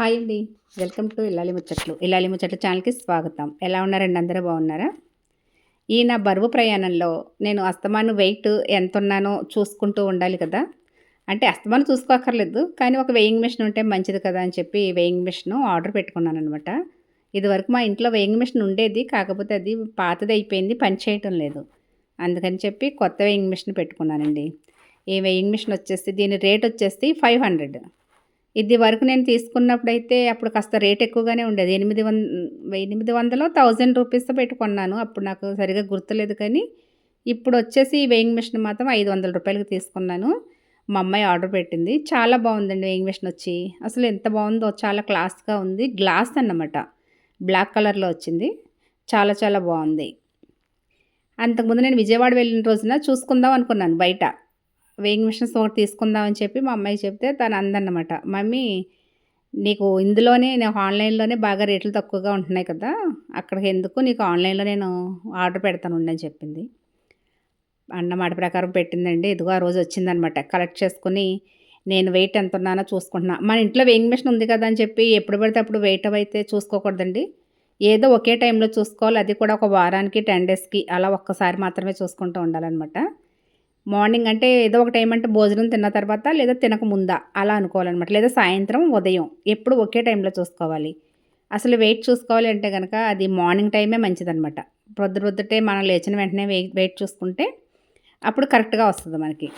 Hi అండి. Welcome to ఇల్లాలి ముచ్చట్లు. ఇల్లాలి ముచ్చట్లు ఛానల్కి స్వాగతం. ఎలా ఉన్నారండి? అందరూ బాగున్నారా? ఈ నా బరువు ప్రయాణంలో నేను అస్తమాను వెయిట్ ఎంత ఉన్నానో చూసుకుంటూ ఉండాలి కదా. అంటే అస్తమాను చూసుకోకర్లేదు కానీ ఒక వెయింగ్ మిషన్ ఉంటే మంచిది కదా అని చెప్పి వెయింగ్ మిషన్ ఆర్డర్ పెట్టుకున్నాను అనమాట ఇదివరకు మా ఇంట్లో వెయింగ్ మిషన్ ఉండేది కాకపోతే అది పాతది అయిపోయింది పని చేయటం లేదు. అందుకని చెప్పి కొత్త వెయింగ్ మిషన్ పెట్టుకున్నానండి. ఈ వెయింగ్ మిషన్ వచ్చేసి దీని రేట్ వచ్చేసి ఫైవ్ హండ్రెడ్. ఇది వరకు నేను తీసుకున్నప్పుడైతే అప్పుడు కాస్త రేట్ ఎక్కువగానే ఉండేది. ఎనిమిది వంద ఎనిమిది వందలు థౌజండ్ రూపీస్తో పెట్టుకున్నాను అప్పుడు నాకు సరిగా గుర్తులేదు కానీ ఇప్పుడు వచ్చేసి వేయింగ్ మిషన్ మాత్రం ఐదు వందల రూపాయలకి తీసుకున్నాను. మా అమ్మాయి ఆర్డర్ పెట్టింది. చాలా బాగుందండి వేయింగ్ మిషన్ వచ్చి. అసలు ఎంత బాగుందో చాలా క్లాస్గా ఉంది. గ్లాస్ అన్నమాట. బ్లాక్ కలర్లో వచ్చింది. చాలా చాలా బాగుంది. అంతకుముందు నేను విజయవాడ వెళ్ళిన రోజున చూసుకుందాం అనుకున్నాను బయట. వేయింగ్ మిషన్స్ ఒకటి తీసుకుందామని చెప్పి మా అమ్మాయి చెప్తే తను అందన్నమాట మమ్మీ నీకు ఇందులోనే నేను ఆన్లైన్లోనే బాగా రేట్లు తక్కువగా ఉంటున్నాయి కదా అక్కడికి ఎందుకు నీకు ఆన్లైన్లో నేను ఆర్డర్ పెడతాను ఉండని చెప్పింది. అన్న మాట ప్రకారం పెట్టిందండి. ఇదిగో ఆ రోజు వచ్చిందనమాట కలెక్ట్ చేసుకుని నేను వెయిట్ ఎంత ఉన్నానో చూసుకుంటున్నా. మన ఇంట్లో వెయింగ్ మిషన్ ఉంది కదా అని చెప్పి ఎప్పుడు పడితే అప్పుడు వెయిట్ అయితే చూసుకోకూడదండి. ఏదో ఒకే టైంలో చూసుకోవాలి. అది కూడా ఒక వారానికి టెన్ డేస్కి అలా ఒక్కసారి మాత్రమే చూసుకుంటూ ఉండాలన్నమాట. మార్నింగ్ అంటే ఏదో ఒక టైం అంటే భోజనం తిన్న తర్వాత లేదా తినక ముందా అలా అనుకోవాలన్నమాట. లేదా సాయంత్రం ఉదయం. ఎప్పుడు ఒకే టైంలో చూసుకోవాలి. అసలు వెయిట్ చూసుకోవాలి అంటే కనుక అది మార్నింగ్ టైమే మంచిదనమాట ప్రొద్దు ప్రొద్దుటే మనం లేచిన వెంటనే వెయిట్ వెయిట్ చూసుకుంటే అప్పుడు కరెక్ట్గా వస్తుంది మనకి.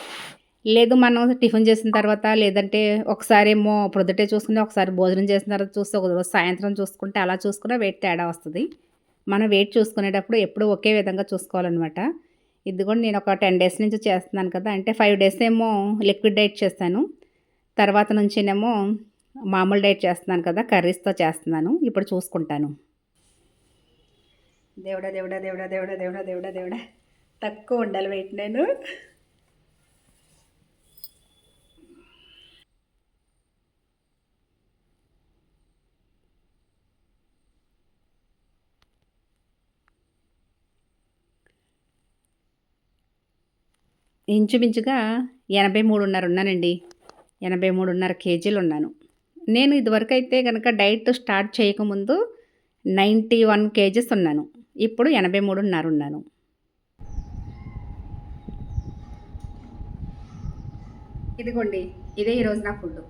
లేదు మనం టిఫిన్ చేసిన తర్వాత లేదంటే ఒకసారి ఏమో ప్రొద్దుటే చూసుకుంటే ఒకసారి భోజనం చేసిన తర్వాత చూస్తే ఒక రోజు సాయంత్రం చూసుకుంటే అలా చూసుకున్నా వెయిట్ తేడా వస్తుంది. మనం వెయిట్ చూసుకునేటప్పుడు ఎప్పుడు ఒకే విధంగా చూసుకోవాలన్నమాట. ఇది కూడా నేను ఒక టెన్ డేస్ నుంచి చేస్తున్నాను కదా. అంటే ఫైవ్ డేస్ ఏమో లిక్విడ్ డైట్ చేస్తాను. తర్వాత నుంచినేమో మామూలు డైట్ చేస్తున్నాను కదా కర్రీస్తో చేస్తున్నాను. ఇప్పుడు చూసుకుంటాను. దేవుడా దేవుడా దేవుడా దేవుడా దేవుడా దేవుడా దేవుడా. తక్కువ ఉండాలి వెయిట్ నేను. ఇంచుమించుగా ఎనభై మూడున్నర ఉన్నానండి. ఎనభై మూడున్నర కేజీలు ఉన్నాను. నేను ఇదివరకు అయితే కనుక డైట్ స్టార్ట్ చేయకముందు నైంటీ వన్ కేజెస్ ఉన్నాను. ఇప్పుడు ఎనభై మూడున్నర ఉన్నాను. ఇదిగోండి ఇదే ఈరోజు నా ఫుడ్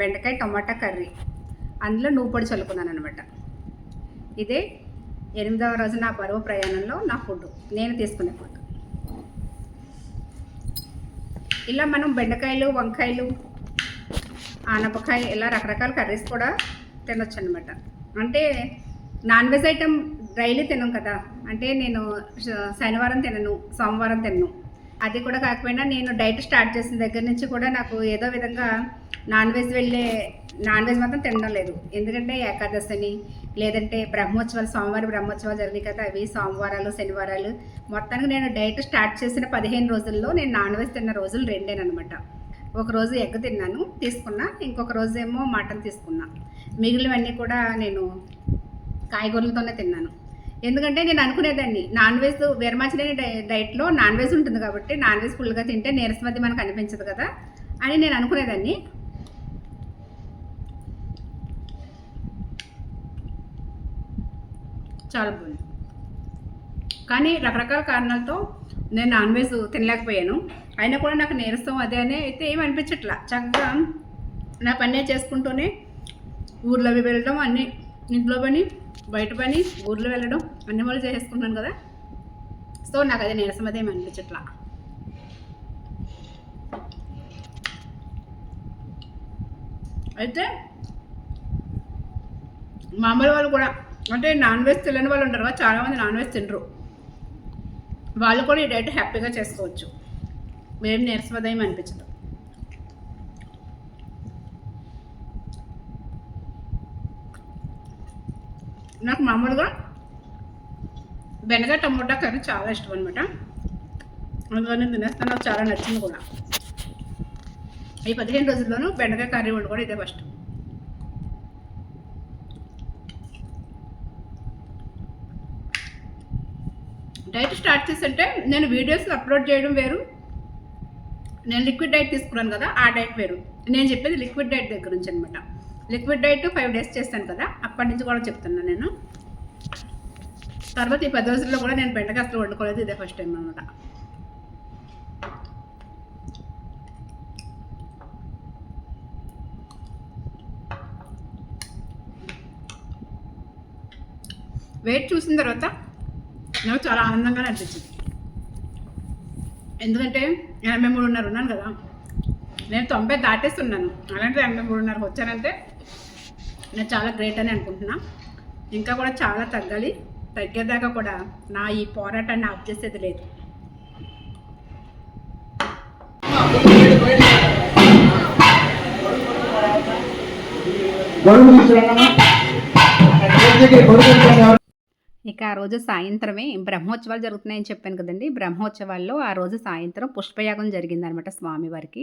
బెండకాయ టమాటా కర్రీ. అందులో నువ్వు పొడి చల్లుకున్నాను అనమాట ఇదే ఎనిమిదవ రోజు నా బరువు ప్రయాణంలో నా ఫుడ్ నేను తీసుకునే ఫుడ్ ఇలా మనం బెండకాయలు వంకాయలు ఆనపకాయ ఇలా రకరకాల కర్రీస్ కూడా తినొచ్చు అనమాట అంటే నాన్ వెజ్ ఐటెం డైలీ తినం కదా. అంటే నేను శనివారం తినను సోమవారం తినను. అది కూడా కాకపోయినా నేను డైట్ స్టార్ట్ చేసిన దగ్గర నుంచి కూడా నాకు ఏదో విధంగా నాన్ వెజ్ వెళ్ళే నాన్ వెజ్ మాత్రం తినడం లేదు. ఎందుకంటే ఏకాదశిని లేదంటే బ్రహ్మోత్సవాలు సోమవారం బ్రహ్మోత్సవాలు జరిగాయి కదా అవి సోమవారాలు శనివారాలు. మొత్తానికి నేను డైట్ స్టార్ట్ చేసిన పదిహేను రోజుల్లో నేను నాన్ వెజ్ తిన్న రోజులు రెండేనమాట ఒక రోజు ఎగ్ తిన్నాను తీసుకున్నా ఇంకొక రోజు ఏమో మటన్ తీసుకున్నా. మిగిలినవన్నీ కూడా నేను కాయగూరలతోనే తిన్నాను. ఎందుకంటే నేను అనుకునేదాన్ని నాన్ వెజ్ వీరమాచలేని డైట్లో నాన్ వెజ్ ఉంటుంది కాబట్టి నాన్ వెజ్ ఫుల్గా తింటే నీరసమతి మనకు అనిపించదు కదా అని నేను అనుకునేదాన్ని. చాలా బాగుంది కానీ రకరకాల కారణాలతో నేను నాన్ వెజ్ తినలేకపోయాను. అయినా కూడా నాకు నీరసం అదే అనే అయితే ఏమి అనిపించట్లా. చక్కగా నా పని చేసుకుంటూనే ఊర్లో వెళ్ళడం అన్నీ ఇంట్లో పని బయట పని ఊర్లో వెళ్ళడం అన్ని వాళ్ళు చేసుకుంటాను కదా. సో నాకు అదే నీరసం అదే అనిపించట్లా. అయితే మామూలు వాళ్ళు కూడా అంటే నాన్ వెజ్ తినని వాళ్ళు ఉంటారు కదా చాలామంది నాన్ వెజ్ తినరు. వాళ్ళు కూడా ఈ డైట్ హ్యాపీగా చేసుకోవచ్చు. ఏం నీరసమదయం అనిపించదు. నాకు మామూలుగా బెనగా టమోటా కర్రీ చాలా ఇష్టం అనమాట అందుకని తినేస్తాను నాకు చాలా నచ్చింది కూడా. ఈ పదిహేను రోజుల్లోనూ బెండకాయ కర్రీ వండుకోవడం ఇదే ఫస్ట్ డైట్ స్టార్ట్ చేసంటే నేను వీడియోస్ అప్లోడ్ చేయడం వేరు. నేను లిక్విడ్ డైట్ తీసుకున్నాను కదా ఆ డైట్ వేరు. నేను చెప్పేది లిక్విడ్ డైట్ దగ్గర నుంచి అనమాట లిక్విడ్ డైట్ ఫైవ్ డేస్ చేస్తాను కదా అప్పటి నుంచి కూడా చెప్తున్నాను నేను. తర్వాత ఈ పది రోజుల్లో కూడా నేను బెండకాయ అసలు వండుకోలేదు ఇదే ఫస్ట్ టైం అనమాట వెయిట్ చూసిన తర్వాత నాకు చాలా ఆనందంగానే అనిపించింది. ఎందుకంటే ఎనభై మూడున్నర ఉన్నాను కదా నేను తొంభై దాటేస్తున్నాను. అలాంటి ఎనభై మూడున్నరకు వచ్చానంటే నేను చాలా గ్రేట్ అని అనుకుంటున్నా. ఇంకా కూడా చాలా తగ్గాలి. తగ్గేదాకా కూడా నా ఈ పోరాటాన్ని ఆఫ్ చేసేది లేదు. ఇక ఆ రోజు సాయంత్రమే బ్రహ్మోత్సవాలు జరుగుతున్నాయని చెప్పాను కదండి. బ్రహ్మోత్సవాల్లో ఆ రోజు సాయంత్రం పుష్పయాగం జరిగిందనమాట స్వామివారికి.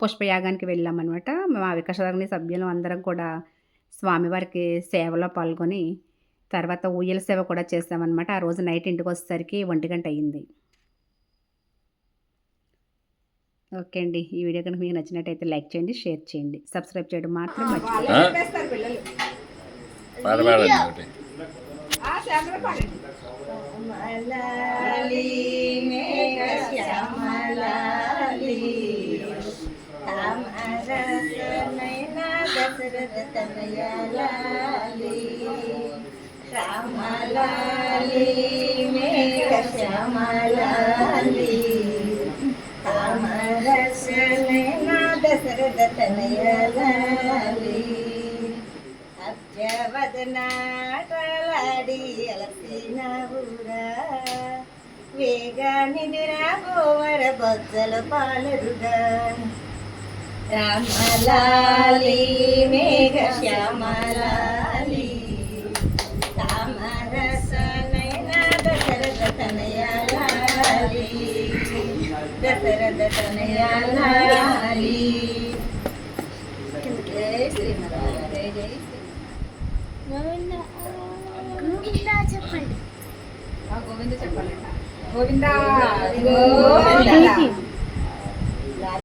పుష్పయాగానికి వెళ్ళామన్నమాట మా వికసరణి సభ్యులు అందరం కూడా స్వామివారికి సేవలో పాల్గొని తర్వాత ఊయల సేవ కూడా చేసామన్నమాట ఆ రోజు నైట్ ఇంటికి వచ్చేసరికి ఒంటి గంట అయ్యింది ఓకే అండి. ఈ వీడియో కనుక మీకు నచ్చినట్టయితే లైక్ చేయండి షేర్ చేయండి. సబ్స్క్రైబ్ చేయడం మాత్రం మర్చిపోకండి. పాట పాడండి ఒకటి కమలాలి మేఘ శ్యామలాలి తామరసనైన దశరథ తనయాలి రామలాలి మేఘ శ్యామలాలి తామరసనైన దశరథ తనయాలి అత్యవదనాటలాడి ఊరా వేగానిదిరా గోవర బొజ్జల పాలరుగా రామలాలి మేఘ శ్యామలాలి. తామరసనైన దశరథ తనయాలి దశరథ తనయాలి గోవింద.